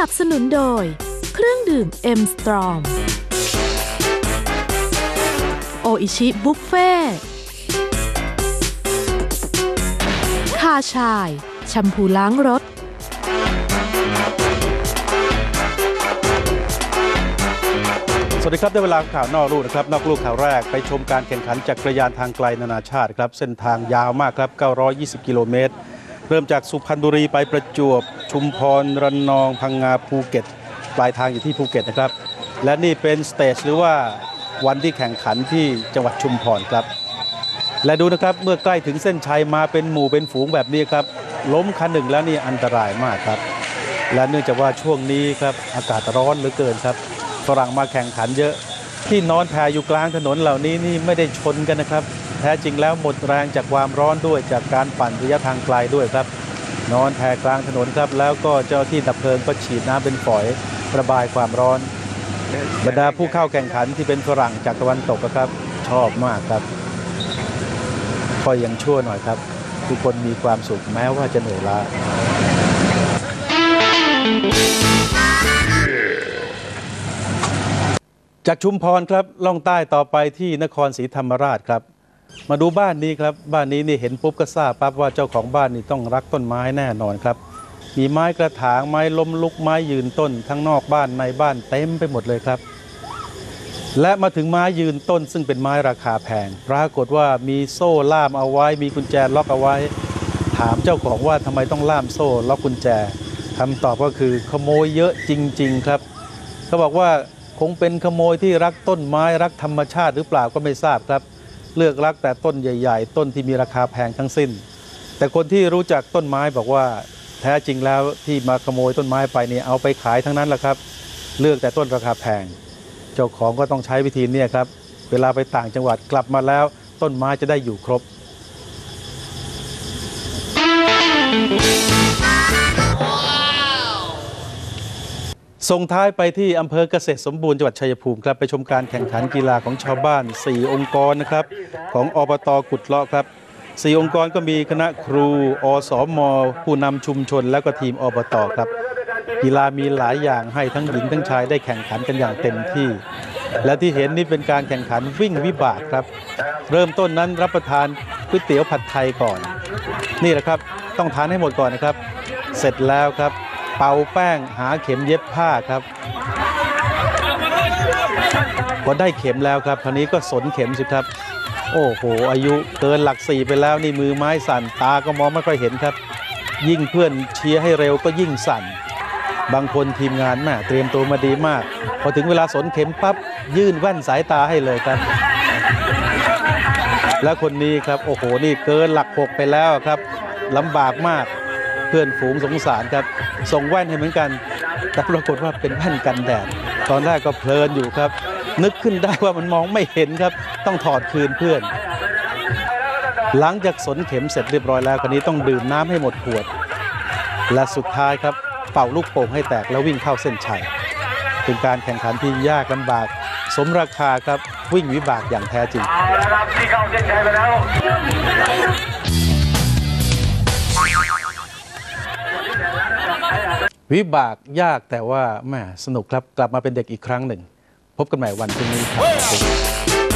นับสนุนโดย เครื่องดื่มเอ็มสตรองโออิชิบุฟเฟ่คาชาย แชมพูล้างรถ สวัสดีครับได้เวลาข่าวนอกลูกนะครับ นอกลูกข่าวแรกไปชมการแข่งขันจักรยานทางไกลนานาชาติครับ เส้นทางยาวมากครับ 920 กิโลเมตร เริ่มจากสุพรรณบุรีไปประจวบชุมพรระนองพังงาภูเก็ต ปลายทางอยู่ที่ภูเก็ตนะครับ และนี่เป็นสเตจหรือว่าวันที่แข่งขันที่จังหวัดชุมพรครับ และดูนะครับเมื่อใกล้ถึงเส้นชัยมาเป็นหมู่เป็นฝูงแบบนี้ครับ ล้มคันหนึ่งแล้วนี่อันตรายมากครับ และเนื่องจากว่าช่วงนี้ครับอากาศร้อนเหลือเกินครับฝรั่งมาแข่งขันเยอะ ที่นอนแผ่อยู่กลางถนนเหล่านี้นี่ไม่ได้ชนกันนะครับ แท้จริงแล้วหมดแรงจากความร้อนด้วยจากการปั่นระยะทางไกลด้วยครับ นอนแผ่กลางถนนครับ แล้วก็เจ้าที่ดับเพลิงก็ฉีดน้ำเป็นฝอยระบายความร้อน บรรดาผู้เข้าแข่งขันที่เป็นฝรั่งจากตะวันตกครับ ชอบมากครับคอยยังชั่วหน่อยครับ ทุกคนมีความสุขแม้ว่าจะเหนื่อยล้าจากชุมพรครับล่องใต้ต่อไปที่นครศรีธรรมราชครับ มาดูบ้านนี้ครับบ้านนี้นี่เห็นปุ๊บก็ทราบปั๊บว่าเจ้าของบ้านนี่ต้องรักต้นไม้แน่นอนครับ มีไม้กระถางไม้ล้มลุกไม้ยืนต้น ทั้งนอกบ้านในบ้านเต็มไปหมดเลยครับ และมาถึงไม้ยืนต้น ซึ่งเป็นไม้ราคาแพงปรากฏว่ามีโซ่ล่ามเอาไว้ มีกุญแจล็อกเอาไว้ ถามเจ้าของว่าทำไมต้องล่ามโซ่ล็อกกุญแจคำตอบก็คือขโมยเยอะจริง ๆครับเขาบอกว่าคงเป็นขโมยที่รักต้นไม้รักธรรมชาติหรือเปล่าก็ไม่ทราบครับ เลือกรักแต่ต้นใหญ่ ๆ ต้นที่มีราคาแพงทั้งสิ้น แต่คนที่รู้จักต้นไม้บอกว่าแท้จริงแล้วที่มาขโมยต้นไม้ไปเนี่ยเอาไปขายทั้งนั้นแหละครับ เลือกแต่ต้นราคาแพง เจ้าของก็ต้องใช้วิธีนี้ครับ เวลาไปต่างจังหวัดกลับมาแล้ว ต้นไม้จะได้อยู่ครบ ส่งท้ายไปที่อำเภอเกษตรสมบูรณ์จังหวัดชัยภูมิครับไปชมการแข่งขันกีฬาของชาวบ้าน 4 องค์กรนะครับของอบตกุดเลาะครับ 4 องค์กรก็มีคณะครู อสมผู้นำชุมชน และก็ทีมอบตครับ กีฬามีหลายอย่างให้ทั้งหญิงทั้งชายได้แข่งขันกันอย่างเต็มที่ และที่เห็นนี่เป็นการแข่งขันวิ่งวิบากครับ เริ่มต้นนั้นรับประทานก๋วยเตี๋ยวผัดไทยก่อน นี่แหละครับต้องทานให้หมดก่อนนะครับ เสร็จแล้วครับ เป่าแป้งหาเข็มเย็บผ้าครับพอได้เข็มแล้วครับคราวนี้ก็สนเข็มสิครับ โอ้โห อายุเกินหลักสี่ไปแล้วนี่มือไม้สั่นตาก็มองไม่ค่อยเห็นครับ ยิ่งเพื่อนเชียร์ให้เร็วก็ยิ่งสั่น บางคนทีมงานแม่เตรียมตัวมาดีมาก พอถึงเวลาสนเข็มปั๊บยื่นแว่นสายตาให้เลยครับ แล้วคนนี้ครับโอ้โหนี่เกินหลักหกไปแล้วครับลำบากมาก เพื่อนฝูงสงสารครับ ส่งแว่นให้เหมือนกัน แต่ปรากฏว่าเป็นแว่นกันแดด ตอนแรกก็เพลินอยู่ครับ นึกขึ้นได้ว่ามันมองไม่เห็นครับ ต้องถอดคืนเพื่อน หลังจากสนเข็มเสร็จเรียบร้อยแล้วคนนี้ต้องดื่มน้ำให้หมดขวด และสุดท้ายครับ เป่าลูกโป่งให้แตกแล้ววิ่งเข้าเส้นชัย เป็นการแข่งขันที่ยากลำบาก สมราคาครับวิ่งวิบากอย่างแท้จริง วิบากยากแต่ว่าแม่สนุกครับกลับมาเป็นเด็กอีกครั้งหนึ่ง พบกันใหม่วันพรุ่งนี้ครับ